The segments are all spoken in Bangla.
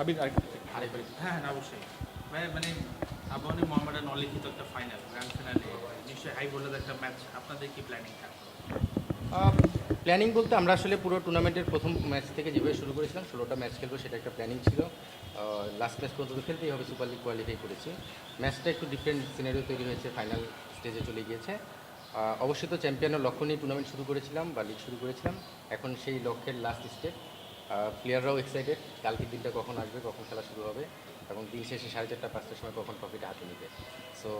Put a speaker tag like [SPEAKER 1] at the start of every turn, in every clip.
[SPEAKER 1] আবির
[SPEAKER 2] হ্যাঁ হ্যাঁ অবশ্যই। মানে মানে আবাহনী মোহামেডান অলিখিত একটা ফাইনাল গ্র্যান্ড ফাইনালে নিশ্চয়ই হাই ভোল্টেজ একটা ম্যাচ আপনাদের কি প্ল্যানিং থাকবে
[SPEAKER 3] প্ল্যানিং বলতে আমরা আসলে পুরো টুর্নামেন্টের প্রথম ম্যাচ থেকে যেভাবে শুরু করেছিলাম ষোলোটা ম্যাচ খেলব সেটা একটা প্ল্যানিং ছিল। লাস্ট ম্যাচ পর্যন্ত খেলতেই হবে সুপার লিগ কোয়ালিফাই করেছি। ম্যাচটা একটু ডিফারেন্ট সিনারিও তৈরি হয়েছে ফাইনাল স্টেজে চলে গিয়েছে। অবশ্যই তো চ্যাম্পিয়নের লক্ষ্য নিয়ে টুর্নামেন্ট শুরু করেছিলাম বা লিগ শুরু করেছিলাম। এখন সেই লক্ষ্যের লাস্ট স্টেপ প্লেয়াররাও এক্সাইটেড কালকের দিনটা কখন আসবে, কখন খেলা শুরু হবে, এবং দিন শেষে সাড়ে চারটা, পাঁচটার সময় কখন ট্রফিটা হাতে নিবে। সো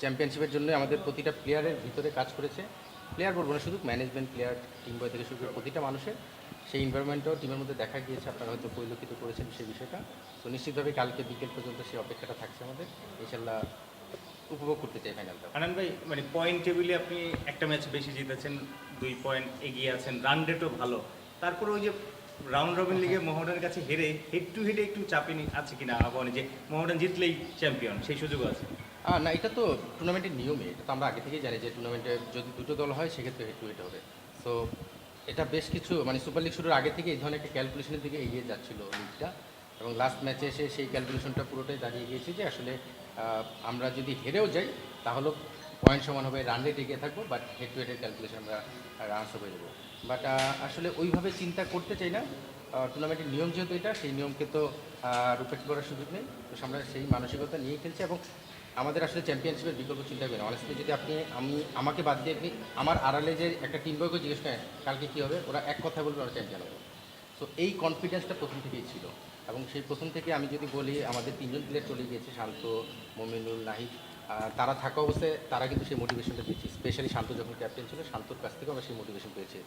[SPEAKER 3] চ্যাম্পিয়নশিপের জন্য আমাদের প্রতিটা প্লেয়ারের ভিতরে কাজ করেছে। প্লেয়ার বলব না, শুধু ম্যানেজমেন্ট প্লেয়ার টিম বয় থেকে শুরু করে প্রতিটা মানুষের। সেই এনভায়রনমেন্টটাও টিমের মধ্যে দেখা গিয়েছে, আপনারা হয়তো পরিলক্ষিত করেছেন সেই বিষয়টা। তো নিশ্চিতভাবে কালকে বিকেল পর্যন্ত সেই অপেক্ষাটা থাকছে আমাদের। ইনশাল্লাহ উপভোগ করতে চাই ফাইনালটা
[SPEAKER 4] আনন্দ ভাই মানে পয়েন্ট টেবিলে আপনি একটা ম্যাচ বেশি জিতেছেন, দুই পয়েন্ট এগিয়ে আছেন রান রেটও ভালো। তারপরে ওই যে রাউন্ড রবিন লিগে মোহামেডানের কাছে হেরে হেড টু হেডে একটু চাপে আছে কিনা আবহাওয়া যে মোহামেডান জিতলেই চ্যাম্পিয়ন সেই সুযোগও আছে।
[SPEAKER 3] না, এটা তো টুর্নামেন্টের নিয়মে, এটা তো আমরা আগে থেকেই জানি যে টুর্নামেন্টে যদি দুটো দল হয়, সেক্ষেত্রে হেড টু হেড হবে। সো এটা বেশ কিছু মানে সুপার লিগ শুরুর আগে থেকে এই ধরনের একটা ক্যালকুলেশনের দিকে এগিয়ে যাচ্ছিল লিগটা এবং লাস্ট ম্যাচে এসে সেই ক্যালকুলেশনটা পুরোটাই দাঁড়িয়ে গিয়েছে যে আসলে আমরা যদি হেরেও যাই, তাহলে পয়েন্ট সমান হবে রান রেট এগিয়ে থাকব বাট হেড টু হেডের ক্যালকুলেশন আমরা রানস হয়ে দেবো। বাট আসলে ওইভাবে চিন্তা করতে চাই না। টুর্নামেন্টের নিয়ম যেহেতু এটা, সেই নিয়মকে তো রূপেক্ষ করার সুযোগ নেই। তো আমরা সেই মানসিকতা নিয়ে খেলছি এবং আমাদের আসলে চ্যাম্পিয়নশিপের বিকল্প চিন্তা করি অনেস্টলি যদি আপনি, আমি, আমাকে বাদ দিয়ে আপনি আমার আড়ালে যে একটা টিম বয়কে জিজ্ঞেস করেন, কালকে কী হবে? ওরা এক কথা বলবে ওরা চ্যাম্পিয়ন হবে। তো এই কনফিডেন্সটা প্রথম থেকেই ছিল। এবং সেই প্রথম থেকে আমি যদি বলি, আমাদের তিনজন প্লেয়ার চলে গিয়েছে, শান্ত, মমিনুল, নাহিদ। তারা থাকা অবস্থায় তারা কিন্তু সেই মোটিভেশনটা পেয়েছি। স্পেশালি শান্ত যখন ক্যাপ্টেন ছিল, শান্তর কাছ থেকেও আমরা সেই মোটিভেশন পেয়েছি।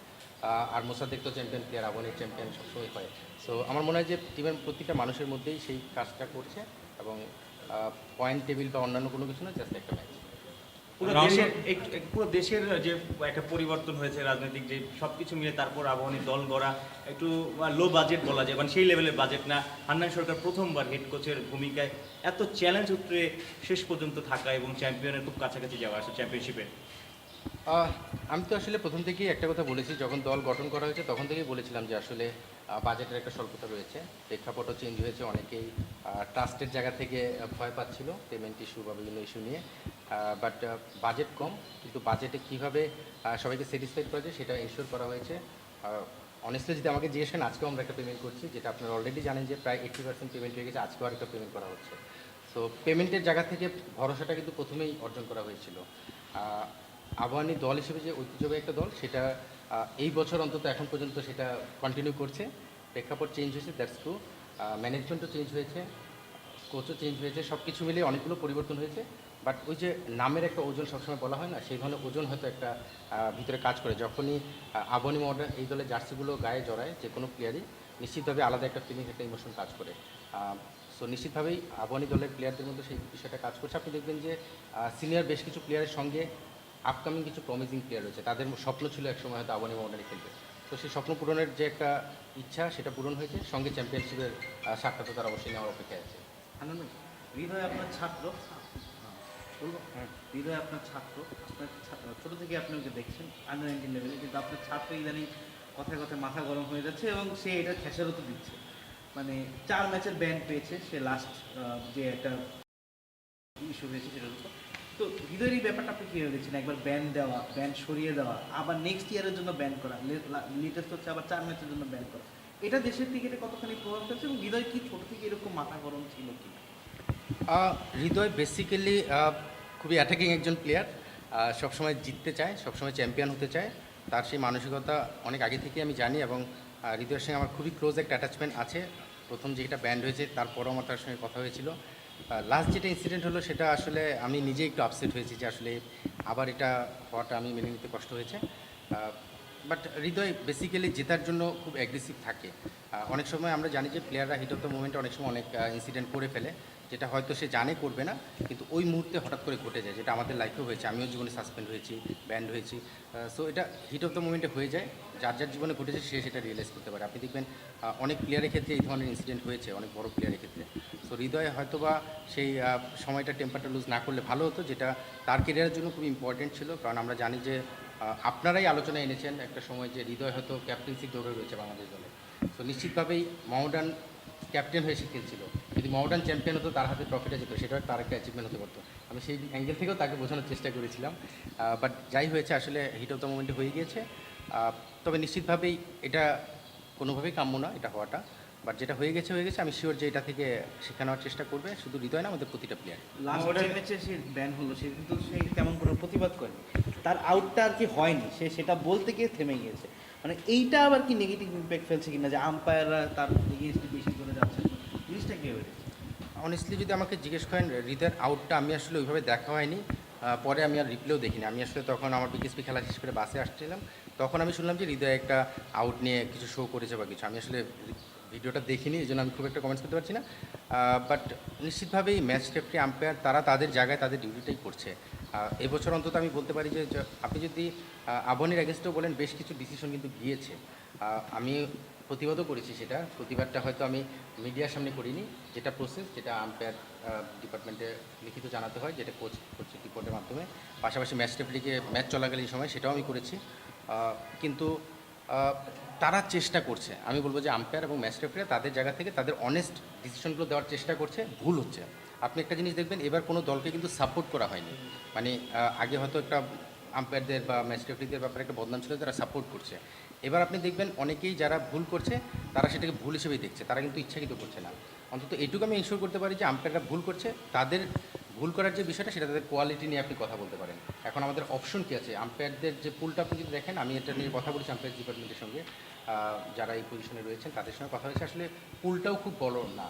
[SPEAKER 3] আর মোসাদ্দেক তো চ্যাম্পিয়ন প্লেয়ার আবনের চ্যাম্পিয়ন সবসময় হয়। সো আমার মনে হয় যে টিমের প্রতিটা মানুষের মধ্যেই সেই কাজটা করছে এবং পয়েন্ট টেবিল বা অন্যান্য কোনো কিছু না জাস্ট একটা ম্যাচ
[SPEAKER 4] পুরো দেশের এক- এক- পুরো দেশের যে একটা পরিবর্তন হয়েছে রাজনৈতিক যে সব কিছু মিলে তারপর আবহানী দল গড়া একটু লো বাজেট বলা যায় মানে সেই লেভেলের বাজেট না। হান্নান সরকার প্রথমবার হেড কোচের ভূমিকায় এত চ্যালেঞ্জ উত্তরে শেষ পর্যন্ত থাকা এবং চ্যাম্পিয়নের খুব কাছাকাছি যাওয়া আসলে চ্যাম্পিয়নশিপে
[SPEAKER 3] আহ, আমি তো আসলে প্রথম থেকেই একটা কথা বলেছি যখন দল গঠন করা হয়েছে তখন থেকেই বলেছিলাম যে আসলে বাজেটের একটা স্বল্পতা রয়েছে। প্রেক্ষাপটও চেঞ্জ হয়েছে অনেকেই ট্রাস্টের জায়গা থেকে ভয় পাচ্ছিল পেমেন্ট ইস্যু বা বিভিন্ন ইস্যু নিয়ে। বাট বাজেট কম, কিন্তু বাজেটে কীভাবে সবাইকে স্যাটিসফাইড করা যায় সেটা ইনশিওর করা হয়েছে। অনেস্টলি যদি আমাকে জিজ্ঞেস করেন, আজকেও আমরা একটা পেমেন্ট করছি, যেটা আপনারা অলরেডি জানেন যে প্রায় এইট্টি পার্সেন্ট পেমেন্ট হয়ে গেছে, আজকেও আরেকটা পেমেন্ট করা হচ্ছে। তো পেমেন্টের জায়গা থেকে ভরসাটা কিন্তু প্রথমেই অর্জন করা হয়েছিল। আবাহনী দল হিসেবে যে ঐতিহ্যবাহী একটা দল, সেটা এই বছর অন্তত এখন পর্যন্ত সেটা কন্টিনিউ করছে। প্রেক্ষাপট চেঞ্জ হয়েছে দ্যাটস টু ম্যানেজমেন্টও চেঞ্জ হয়েছে কোচও চেঞ্জ হয়েছে সব কিছু মিলে অনেকগুলো পরিবর্তন হয়েছে। বাট ওই যে নামের একটা ওজন সবসময় বলা হয় না সেই ধরনের ওজন হয়তো একটা ভিতরে কাজ করে। যখনই আহ, আবাহনী মডার্ন এই দলের জার্সিগুলো গায়ে জড়ায় যে কোনো প্লেয়ারই নিশ্চিতভাবে আলাদা একটা ফিলিং একটা ইমোশন কাজ করে। সো নিশ্চিতভাবেই আবাহনী দলের প্লেয়ারদের মধ্যে সেই বিষয়টা কাজ করছে। আপনি দেখবেন যে সিনিয়র বেশ কিছু প্লেয়ারের সঙ্গে আপকামিং কিছু প্রমিজিং প্লেয়ার রয়েছে। তাদের স্বপ্ন ছিল একসময় হয়তো আবাহনী মডার্নে খেলবে। তো সেই স্বপ্ন পূরণের যে একটা ইচ্ছা সেটা পূরণ হয়েছে। সঙ্গে চ্যাম্পিয়নশিপের সাক্ষাৎ তারা অবশ্যই নেওয়ার অপেক্ষায় আছে।
[SPEAKER 5] আনন্দ হৃদয় আপনার ছাত্র। হৃদয় আপনার ছাত্র। আপনার ছোট থেকে আপনি ওকে দেখছেন আন্ডার নাইনটিন লেভেলে কিন্তু আপনার ছাত্র ইদানিং কথায় কথায় মাথা গরম হয়ে যাচ্ছে এবং সে এটা খেসারত দিচ্ছে। মানে চার ম্যাচের ব্যান পেয়েছে সে লাস্ট যে একটা ইস্যু হয়েছে সেটার উপর। তো হৃদয়ের এই ব্যাপারটা আপনি কীভাবে দেখছেন? একবার ব্যান দেওয়া ব্যান সরিয়ে দেওয়া আবার নেক্সট ইয়ারের জন্য ব্যান করা লেটেস্ট হচ্ছে আবার চার ম্যাচের জন্য ব্যান করা। এটা দেশের ক্রিকেটে কতখানি প্রভাব ফেলছে এবং হৃদয় কি ছোট থেকে এরকম মাথা গরম ছিল কি
[SPEAKER 3] আহ, হৃদয় বেসিক্যালি খুবই অ্যাটাকিং একজন প্লেয়ার সবসময় জিততে চায়, সবসময় চ্যাম্পিয়ন হতে চায়। তার সেই মানসিকতা অনেক আগে থেকে আমি জানি এবং হৃদয়ের সঙ্গে আমার খুবই ক্লোজ একটা অ্যাটাচমেন্ট আছে। প্রথম যেটা ব্যান্ড হয়েছে, তারপরও আমার তার সঙ্গে কথা হয়েছিল। লাস্ট যেটা ইনসিডেন্ট হলো, সেটা আসলে আমি নিজেই একটু আপসেট হয়েছি যে আসলে আবার এটা হওয়াটা আমি মেনে নিতে কষ্ট হয়েছে। বাট হৃদয় বেসিক্যালি জেতার জন্য খুব অ্যাগ্রেসিভ থাকে। অনেক সময় আমরা জানি যে প্লেয়াররা হিট অফ দ্য মুভমেন্টে অনেক সময় অনেক ইনসিডেন্ট করে ফেলে, যেটা হয়তো সে জানে করবে না, কিন্তু ওই মুহূর্তে হঠাৎ করে ঘটে যায়, যেটা আমাদের লাইফেও হয়েছে, আমিও জীবনে সাসপেন্ড হয়েছি ব্যান্ড হয়েছি। সো এটা হিট অফ দ্য মুভমেন্টে হয়ে যায়, যার যার জীবনে ঘটেছে সে সেটা রিয়েলাইজ করতে পারে। আপনি দেখবেন অনেক প্লেয়ারের ক্ষেত্রে এই ধরনের ইনসিডেন্ট হয়েছে, অনেক বড় প্লেয়ারের ক্ষেত্রে। সো হৃদয়ে হয়তো বা সেই সময়টা টেম্পারটা লুজ না করলে ভালো হতো, যেটা তার কেরিয়ারের জন্য খুব ইম্পর্টেন্ট ছিল, কারণ আমরা জানি যে আপনারাই আলোচনা এনেছেন একটা সময় যে হৃদয় হয়তো ক্যাপ্টেন্সি দৌড়ে রয়েছে বাংলাদেশ দলে। তো নিশ্চিতভাবেই মহডার্ন ক্যাপ্টেন হয়ে সে খেলছিল। যদি মডার্ন চ্যাম্পিয়ন হতো, তার হাতে ট্রফিটা যেত সেটাও তার একটা অ্যাচিভমেন্ট হতে পারতো। আমি সেই অ্যাঙ্গেল থেকেও তাকে বোঝানোর চেষ্টা করেছিলাম। বাট যাই হয়েছে, আসলে হিট অফ দ্য মোমেন্টে হয়ে গিয়েছে। তবে নিশ্চিতভাবেই এটা কোনোভাবেই কাম্য না এটা হওয়াটা। বাট যেটা হয়ে গেছে হয়ে গেছে আমি শিওর যে এটা থেকে শিক্ষা নেওয়ার চেষ্টা করবে। শুধু হৃদয় না আমাদের প্রতিটা প্লেয়ার
[SPEAKER 5] লাস্ট ম্যাচে সে ব্যান হলো সে কিন্তু সে তেমন কোনো প্রতিবাদ করেনি। তার আউটটা আর কি হয়নি সে সেটা বলতে গিয়ে থেমে গিয়েছে। মানে এইটা আবার কি নেগেটিভ ইম্প্যাক্ট ফেলছে কিনা যে আম্পায়াররা তার এগেনস্টে বেশি করে যাচ্ছে জিনিসটা কি হয়েছে?
[SPEAKER 3] অনেস্টলি যদি আমাকে জিজ্ঞেস করেন হৃদয়ের আউটটা আমি আসলে ওইভাবে দেখা হয়নি। পরে আমি আর রিপ্লেও দেখিনি। আমি আসলে তখন আমার বিকেএসপি খেলা শেষ করে বাসে আসছিলাম। তখন আমি শুনলাম যে হৃদয় একটা আউট নিয়ে কিছু শো করেছে বা কিছু। আমি আসলে ভিডিওটা দেখিনি, এই জন্য আমি খুব একটা কমেন্টস করতে পারছি না। বাট নিশ্চিতভাবেই ম্যাচ রেফারি আম্পায়ার তারা তাদের জায়গায় তাদের ডিউটিটাই করছে। এবছর অন্তত আমি বলতে পারি যে আপনি যদি আবনের অ্যাগেনস্টেও বলেন, বেশ কিছু ডিসিশন কিন্তু গিয়েছে। আমি প্রতিবাদও করেছি সেটা। প্রতিবাদটা হয়তো আমি মিডিয়ার সামনে করিনি। যেটা প্রসেস যেটা আম্পায়ার ডিপার্টমেন্টে লিখিত জানাতে হয়, যেটা কোচ কোচ রিপোর্টের মাধ্যমে। পাশাপাশি ম্যাচ রেফারিকে ম্যাচ চলাকালীন সময় সেটাও আমি করেছি। কিন্তু তারা চেষ্টা করছে। আমি বলব যে আম্পায়ার এবং ম্যাচ রেফারি তাদের জায়গা থেকে তাদের অনেস্ট ডিসিশনগুলো দেওয়ার চেষ্টা করছে, ভুল হচ্ছে। আপনি একটা জিনিস দেখবেন, এবার কোনো দলকে কিন্তু সাপোর্ট করা হয়নি। মানে আগে হয়তো একটা আম্পায়ারদের বা ম্যাচ রেফারিদের ব্যাপারে একটা বদনাম ছিল তারা সাপোর্ট করছে। এবার আপনি দেখবেন, অনেকেই যারা ভুল করছে, তারা সেটাকে ভুল হিসেবেই দেখছে। তারা কিন্তু ইচ্ছাকৃত করছে না। অন্তত এটুকু আমি ইনশোর করতে পারি যে আম্পায়াররা ভুল করছে। তাদের ভুল করার যে বিষয়টা, সেটা তাদের কোয়ালিটি নিয়ে আপনি কথা বলতে পারেন। এখন আমাদের অপশন কী আছে? আম্পায়ারদের যে পুলটা আপনি যদি দেখেন, আমি এটা নিয়ে কথা বলেছি আম্পায়ার ডিপার্টমেন্টের সঙ্গে যারা এই পজিশনে রয়েছেন, তাদের সঙ্গে কথা হয়েছে। আসলে পুলটাও খুব বড় না।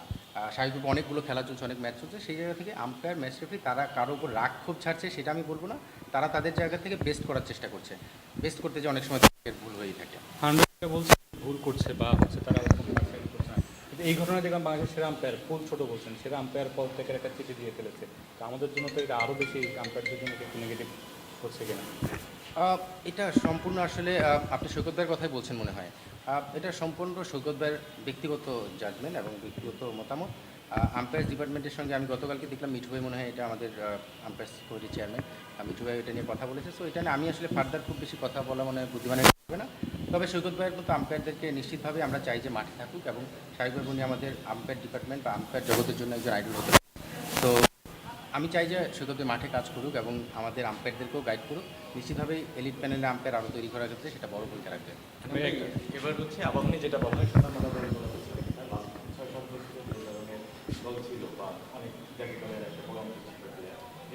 [SPEAKER 3] স্বাভাবিকভাবে অনেকগুলো খেলা চলছে, অনেক ম্যাচ চলছে। সেই জায়গা থেকে আম্পায়ার ম্যাচ রেফারি তারা কারও উপর রাগ ক্ষোভ ছাড়ছে, সেটা আমি বলব না। তারা তাদের জায়গা থেকে বেস্ট করার চেষ্টা করছে। বেস্ট করতে যে অনেক সময় ভুল হয়েই থাকে।
[SPEAKER 1] হান্ড্রেডটা বলছে ভুল করছে বা হচ্ছে তারা ওরকম সাইড করছে না কিন্তু এই ঘটনা দেখলাম বাংলাদেশের সেরা আম্পায়ার ফুল ছোট বলছেন, সেরা আম্পায়ার পদ থেকে একটা চিঠি দিয়ে ফেলেছে। তো আমাদের জন্য তো এটা আরও বেশি আম্পায়ারদের জন্য একটু নেগেটিভ হচ্ছে কিনা?
[SPEAKER 3] এটা সম্পূর্ণ আসলে আপনি সৈকত ভাইয়ের কথাই বলছেন মনে হয়। এটা সম্পূর্ণ সৈকত ভাইয়ের ব্যক্তিগত জাজমেন্ট এবং ব্যক্তিগত মতামত। আম্পায়ার্স ডিপার্টমেন্টের সঙ্গে আমি গতকালকে দেখলাম মিঠু ভাই মনে হয় এটা আমাদের আম্পায়ার্স কমিটির চেয়ারম্যান মিঠু ভাই এটা নিয়ে কথা বলেছে। সো এটা নিয়ে আমি আসলে ফার্দার খুব বেশি কথা বলা মনে হয় বুদ্ধিমানের হবে না। তবে সৈকত ভাইয়ের মতো আম্পায়ারদেরকে নিশ্চিতভাবে আমরা চাই যে মাঠে থাকুক এবং স্বাভাবিকভাবে উনি আমাদের আম্পায়ার ডিপার্টমেন্ট বা আম্পায়ার জগতের জন্য একজন আইডল হতে তো আমি চাই যে সৈকত মাঠে কাজ করুক এবং আমাদের আম্পায়ারদেরকেও গাইড করুক। নিশ্চিতভাবেই এলিট প্যানেলে আম্পায়ার আরও তৈরি করার ক্ষেত্রে সেটা বড় ভূমিকা রাখবে।
[SPEAKER 6] এবার হচ্ছে আবাহনী যেটা দল।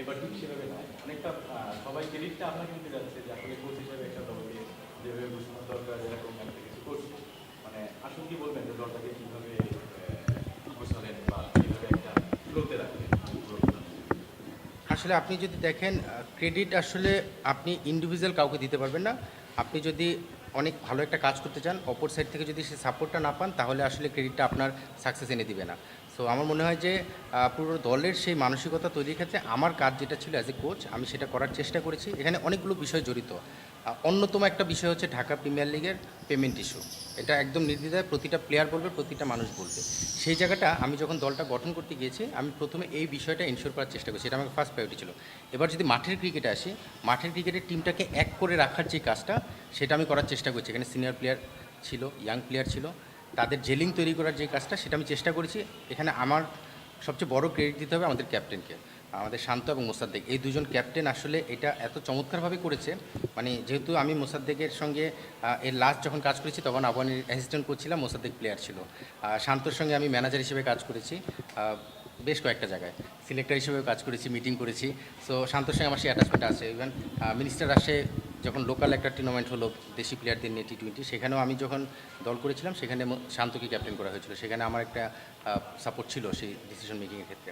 [SPEAKER 6] এবার ঠিক সেভাবে নয়। অনেকটা সবাই ক্রেডিটটা আপনাকে দিতে যাচ্ছে যে আসলে কোচ একটা দলকে মানে আসলে
[SPEAKER 3] আপনি যদি দেখেন ক্রেডিট আসলে আপনি ইন্ডিভিজুয়াল কাউকে দিতে পারবেন না। আপনি যদি অনেক ভালো একটা কাজ করতে চান, অপর সাইড থেকে যদি সে সাপোর্টটা না পান, তাহলে আসলে ক্রেডিটটা আপনার সাকসেস এনে দিবে না। সো আমার মনে হয় যে পুরো দলের সেই মানসিকতা তৈরির ক্ষেত্রে আমার কাজ যেটা ছিল অ্যাজ এ কোচ আমি সেটা করার চেষ্টা করেছি। এখানে অনেকগুলো বিষয় জড়িত। অন্যতম একটা বিষয় হচ্ছে ঢাকা প্রিমিয়ার লিগের পেমেন্ট ইস্যু এটা একদম নির্দ্বিধায় প্রতিটা প্লেয়ার বলবে, প্রতিটা মানুষ বলবে। সেই জায়গাটা আমি যখন দলটা গঠন করতে গিয়েছি, আমি প্রথমে এই বিষয়টা ইনশোর করার চেষ্টা করছি। এটা আমার ফার্স্ট প্রায়োরিটি ছিল। এবার যদি মাঠের ক্রিকেটে আসি, মাঠের ক্রিকেটের টিমটাকে এক করে রাখার যে কাজটা, সেটা আমি করার চেষ্টা করছি। এখানে সিনিয়র প্লেয়ার ছিল ইয়াং প্লেয়ার ছিল। তাদের জেলিং তৈরি করার যে কাজটা, সেটা আমি চেষ্টা করেছি। এখানে আমার সবচেয়ে বড় ক্রেডিট দিতে হবে আমাদের ক্যাপ্টেনকে আমাদের শান্ত এবং মোসাদ্দেক এই দুজন ক্যাপ্টেন আসলে এটা এত চমৎকারভাবে করেছে মানে যেহেতু আমি মোসাদ্দেকের সঙ্গে এর লাস্ট যখন কাজ করেছি, তখন আফগানের অ্যাসিস্ট্যান্ট করছিলাম মোসাদ্দেক প্লেয়ার ছিল। শান্তর সঙ্গে আমি ম্যানেজার হিসেবে কাজ করেছি বেশ কয়েকটা জায়গায়। সিলেক্টর হিসেবেও কাজ করেছি মিটিং করেছি। সো শান্তর সঙ্গে আমার সেই অ্যাটাচমেন্ট আছে। ইভেন মিনিস্টার আসে যখন লোকাল একটা টুর্নামেন্ট হলো, দেশি প্লেয়ারদের নিয়ে টি টোয়েন্টি সেখানেও আমি যখন দল করেছিলাম, সেখানে শান্তকে ক্যাপ্টেন করা হয়েছিল। সেখানে আমার একটা সাপোর্ট ছিল সেই ডিসিশন মেকিংয়ের ক্ষেত্রে।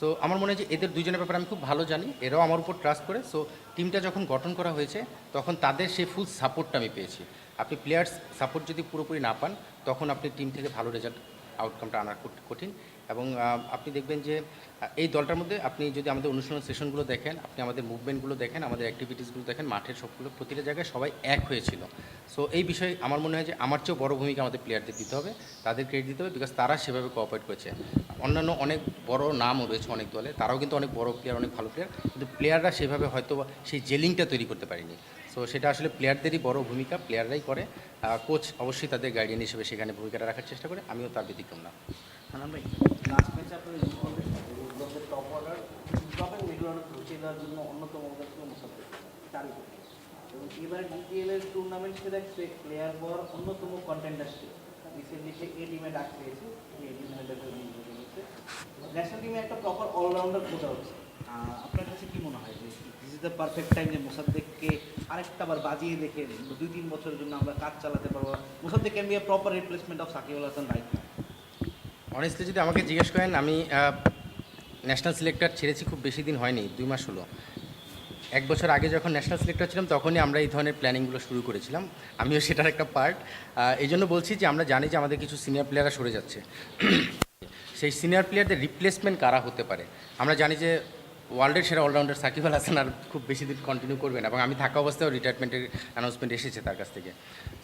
[SPEAKER 3] সো আমার মনে হয় যে এদের দুজনের ব্যাপারে আমি খুব ভালো জানি। এরাও আমার উপর ট্রাস্ট করে। সো টিমটা যখন গঠন করা হয়েছে, তখন তাদের সেই ফুল সাপোর্টটা আমি পেয়েছি। আপনি প্লেয়ার্স সাপোর্ট যদি পুরোপুরি না পান, তখন আপনি টিম থেকে ভালো রেজাল্ট আউটকামটা আনা খুব কঠিন। এবং আপনি দেখবেন যে এই দলটার মধ্যে আপনি যদি আমাদের অনুশীলন সেশনগুলো দেখেন, আপনি আমাদের মুভমেন্টগুলো দেখেন, আমাদের অ্যাক্টিভিটিসগুলো দেখেন, মাঠের সবগুলো, প্রতিটা জায়গায় সবাই এক হয়েছিল। সো এই বিষয়ে আমার মনে হয় যে, আমার চেয়েও বড় ভূমিকা আমাদের প্লেয়ারদের দিতে হবে, তাদের ক্রেডিট দিতে হবে বিকজ তারা সেভাবে কোঅপারেট করেছে। অন্যান্য অনেক বড় নামও রয়েছে অনেক দলে, তারাও কিন্তু অনেক বড় প্লেয়ার অনেক ভালো প্লেয়ার কিন্তু প্লেয়াররা সেভাবে হয়তো সেই জেলিংটা তৈরি করতে পারেনি। সো সেটা আসলে প্লেয়ারদেরই বড় ভূমিকা প্লেয়াররাই করে। কোচ অবশ্যই তাদের গার্ডিয়ান হিসেবে সেখানে ভূমিকাটা রাখার চেষ্টা করে, আমিও তার ব্যতিক্রম না।
[SPEAKER 5] এবার ডিপিএল এর টুর্নামেন্ট সে দেখছে প্লেয়ার অন্যতম এ ডাক পেয়েছে ন্যাশনাল টিমে একটা প্রপার অলরাউন্ডার খোঁজা হচ্ছে। আপনার কাছে কি মনে হয় যে this is the perfect time যে মোসাদ্দেককে আরেকটা বার বাজিয়ে দেখে দুই, তিন বছরের জন্য আমরা কাজ চালাতে পারব? Mosaddek can be proper replacement of Shakib Al Hasan right
[SPEAKER 3] honestly যদি আমাকে জিজ্ঞেস করেন, আমি ন্যাশনাল সিলেক্টর ছেড়েছি খুব বেশি দিন হয়নি, দুই মাস হলো। এক বছর আগে যখন ন্যাশনাল সিলেক্টর ছিলাম, তখনই আমরা এই ধরনের প্ল্যানিংগুলো শুরু করেছিলাম। আমিও সেটার একটা পার্ট এই জন্য বলছি যে আমরা জানি যে আমাদের কিছু সিনিয়র প্লেয়াররা সরে যাচ্ছে। সেই সিনিয়র প্লেয়ারদের রিপ্লেসমেন্ট কারা হতে পারে? আমরা জানি যে ওয়ার্ল্ডের সেরা অলরাউন্ডার সাকিব আল হাসান আর খুব বেশি দিন কন্টিনিউ করবেন এবং আমি থাকা অবস্থায় রিটায়ারমেন্টের অ্যানাউন্সমেন্ট এসেছে তার কাছ থেকে।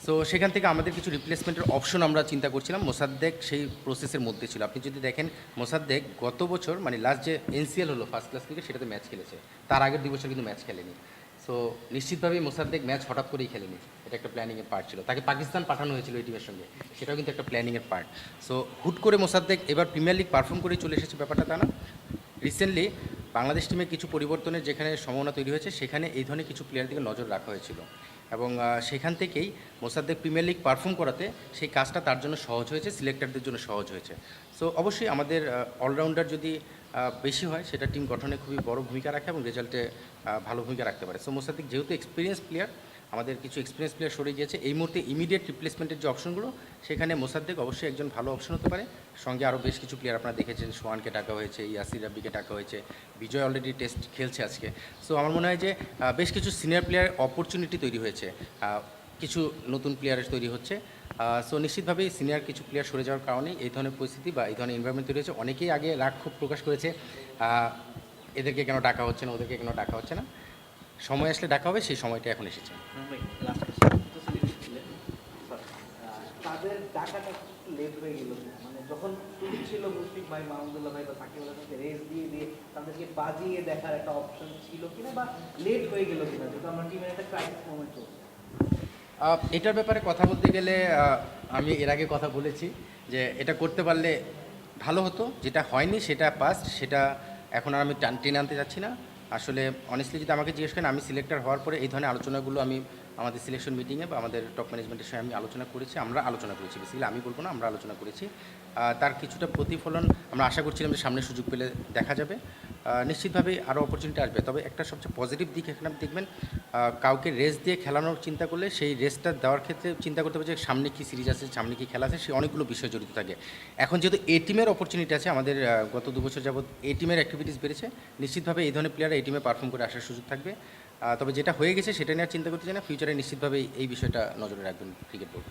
[SPEAKER 3] সো সেখান থেকে আমাদের কিছু রিপ্লেসমেন্টের অপশন আমরা চিন্তা করছিলাম। মোসাদ্দেক সেই প্রসেসের মধ্যে ছিল। আপনি যদি দেখেন, মোসাদ্দেক গত বছর মানে লাস্ট যে এনসিএল হলো ফার্স্ট ক্লাস ক্রিকেট সেটাতে ম্যাচ খেলেছে। তার আগের দুই বছর কিন্তু ম্যাচ খেলেনি। সো নিশ্চিতভাবেই মোসাদ্দেক ম্যাচ হঠাৎ করেই খেলেনি। এটা একটা প্ল্যানিংয়ের পার্ট ছিল। তাকে পাকিস্তান পাঠানো হয়েছিল এই টিমের সঙ্গে। সেটাও কিন্তু একটা প্ল্যানিংয়ের পার্ট সো হুট করে মোসাদ্দেক এবার প্রিমিয়ার লিগ পারফর্ম করে চলে এসেছে ব্যাপারটা তা না। রিসেন্টলি বাংলাদেশ টিমে কিছু পরিবর্তনের যেখানে সম্ভাবনা তৈরি হয়েছে, সেখানে এই ধরনের কিছু প্লেয়ার দিকে নজর রাখা হয়েছিল। এবং সেখান থেকেই মোসাদ্দেক প্রিমিয়ার লিগ পারফর্ম করাতে সেই কাজটা তার জন্য সহজ হয়েছে সিলেক্টারদের জন্য সহজ হয়েছে। সো অবশ্যই আমাদের অলরাউন্ডার যদি বেশি হয়, সেটা টিম গঠনে খুবই বড় ভূমিকা রাখে এবং রেজাল্টে ভালো ভূমিকা রাখতে পারে। সো মোসাদ্দিক যেহেতু এক্সপিরিয়েন্স প্লেয়ার আমাদের কিছু এক্সপিরিয়েন্স প্লেয়ার সরে গিয়েছে এই মুহূর্তে ইমিডিয়েট রিপ্লেসমেন্টের যে অপশনগুলো সেখানে মোসাদ্দেক অবশ্যই একজন ভালো অপশন হতে পারে। সঙ্গে আরও বেশ কিছু প্লেয়ার আপনারা দেখেছেন সোহানকে ডাকা হয়েছে, ইয়াসির রাব্বিকে ডাকা হয়েছে, বিজয় অলরেডি টেস্ট খেলছে আজকে। সো আমার মনে হয় যে বেশ কিছু সিনিয়র প্লেয়ার অপরচুনিটি তৈরি হয়েছে। কিছু নতুন প্লেয়ারের তৈরি হচ্ছে। সো নিশ্চিতভাবেই সিনিয়র কিছু প্লেয়ার সরে যাওয়ার কারণে এই ধরনের পরিস্থিতি বা এই ধরনের এনভায়রনমেন্ট তৈরি হয়েছে। অনেকেই আগে রাগ খুব প্রকাশ করেছে এদেরকে কেন ডাকা হচ্ছে না, ওদেরকে কেন ডাকা হচ্ছে না। সময় আসলে ডাকা হবে সেই সময়টা এখন এসেছে।
[SPEAKER 5] তাদের ডাকাটা লেট হয়ে গেল? মানে যখন ছিল মুশফিক ভাই মাহমুদুল্লাহ ভাই বা সাকিব আল হাসানকে রেস দিয়ে দিয়ে তাদেরকে বাজিয়ে দেখার একটা অপশন ছিল কিনা বা লেট হয়ে গেল কিনা? যেহেতু আমরা টিমের একটা ক্রাইসিস মোমেন্ট চলছে।
[SPEAKER 3] এটার ব্যাপারে কথা বলতে গেলে আমি এর আগে কথা বলেছি যে এটা করতে পারলে ভালো হতো যেটা হয়নি সেটা পাস্ট সেটা এখন আর আমি টান টেনে আনতে যাচ্ছি না। আসলে অনেস্টলি যদি আমাকে জিজ্ঞেস করেন আমি সিলেক্টর হওয়ার পরে এই ধরনের আলোচনাগুলো আমি আমাদের সিলেকশন মিটিংয়ে বা আমাদের টপ ম্যানেজমেন্টের সঙ্গে আমি আলোচনা করেছি, আমরা আলোচনা করেছি। বেসিক্যালি আমি বলব না, আমরা আলোচনা করেছি। তার কিছুটা প্রতিফলন আমরা আশা করছিলাম যে সামনে সুযোগ পেলে দেখা যাবে। নিশ্চিতভাবেই আরও অপরচুনিটি আসবে। তবে একটা সবচেয়ে পজিটিভ দিক এখানে দেখবেন কাউকে রেস দিয়ে খেলানোর চিন্তা করলে সেই রেসটা দেওয়ার ক্ষেত্রে চিন্তা করতে হবে যে সামনে কী সিরিজ আছে, সামনে কী খেলা আছে, সে অনেকগুলো বিষয় জড়িত থাকে। এখন যেহেতু এ টিমের অপরচুনিটি আছে, আমাদের গত দু বছর যাবত এ টিমের অ্যাক্টিভিটিস বেড়েছে, নিশ্চিতভাবে এই ধরনের প্লেয়ার এই টিমে পারফর্ম করে আসার সুযোগ থাকবে। তবে যেটা হয়ে গেছে সেটা নিয়ে চিন্তা করতে চাই না। ফিউচারে নিশ্চিতভাবে এই বিষয়টা নজরে রাখবেন ক্রিকেট বোর্ড।